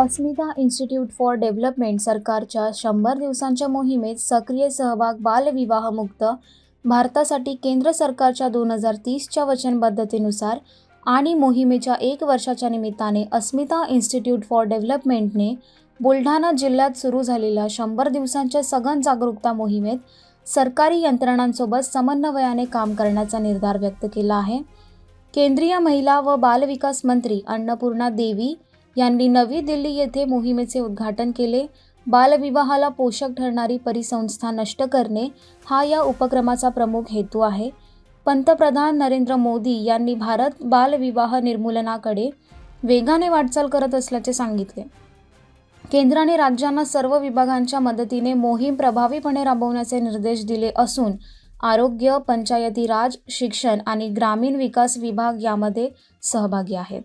Asmita institute for development सरकारच्या शंभर दिवसांच्या मोहिमेत सक्रिय सहभाग बालविवाहमुक्त भारतासाठी केंद्र सरकारच्या दोन हजार तीसच्या वचनबद्धतेनुसार आणि मोहिमेच्या एक वर्षाच्या निमित्ताने अस्मिता इन्स्टिट्यूट फॉर डेव्हलपमेंटने बुलढाणा जिल्ह्यात सुरू झालेल्या शंभर दिवसांच्या सघन जागरूकता मोहिमेत सरकारी यंत्रणांसोबत समन्वयाने काम करण्याचा निर्धार व्यक्त केला आहे. केंद्रीय महिला व बालविकास मंत्री अन्नपूर्णा देवी यांनी नवी दिल्ली येथे मोहिमेचे उद्घाटन केले. बालविवाहाला पोषक ठरणारी परिसंस्था नष्ट करणे हा या उपक्रमाचा प्रमुख हेतू आहे. पंतप्रधान नरेंद्र मोदी यांनी भारत बालविवाह निर्मूलनाकडे वेगाने वाटचाल करत असल्याचे सांगितले. केंद्राने राज्यांना सर्व विभागांच्या मदतीने मोहीम प्रभावीपणे राबवण्याचे निर्देश दिले असून आरोग्य पंचायती राज शिक्षण आणि ग्रामीण विकास विभाग यामध्ये सहभागी आहेत.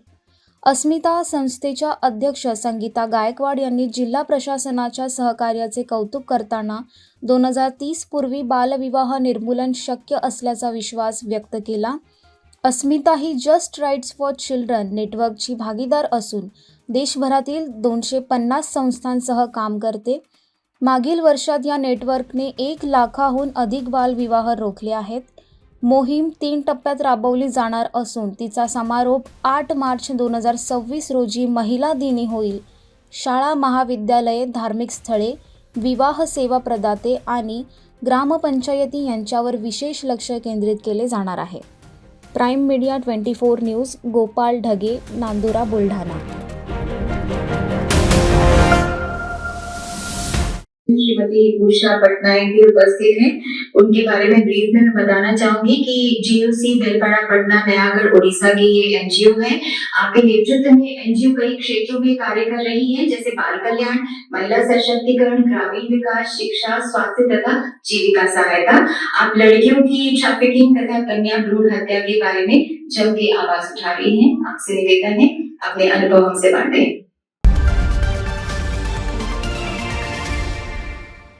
अस्मिता संस्थेच्या अध्यक्ष संगीता गायकवाड यांनी जिल्हा प्रशासनाच्या सहकार्याचे कौतुक करताना दोन हजार तीस पूर्वी बालविवाह निर्मूलन शक्य असल्याचा विश्वास व्यक्त केला. अस्मिता ही जस्ट राईट्स फॉर चिल्ड्रन नेटवर्कची भागीदार असून देशभरातील दोनशे पन्नास संस्थांसह काम करते. मागील वर्षात या नेटवर्कने एक लाखाहून अधिक बालविवाह रोखले आहेत. मोहीम तीन टप्प्यात राबवली जाणार असून तिचा समारोप आठ मार्च दोन हजार सव्वीस रोजी महिला दिनी होईल. शाळा महाविद्यालये धार्मिक स्थळे विवाह सेवा प्रदाते आणि ग्रामपंचायती यांच्यावर विशेष लक्ष केंद्रित केले जाणार आहे. Prime media twenty four news Gopal Dhage Nandura Buldhana. Shrimati Usha Patnaik भी उपस्थित हैं। उनके बारे में ब्रीफ में मैं बताना चाहूँगी कि जीओसी बेलपाड़ा, पटना, नयागढ़ उड़ीसा की ये एनजीओ है। आपके नेतृत्व में एनजीओ कई क्षेत्रों में कार्य कर रही है, जैसे बाल कल्याण, महिला सशक्तिकरण, ग्रामीण विकास, शिक्षा, स्वास्थ्य तथा जीविका सहायता। आप लड़कियों की ट्रैफिकिंग तथा कन्या भ्रूण हत्या के बारे में जम के आवाज़ उठा रही है। आपसे निवेदन है, अपने अनुभव हमसे बांटें।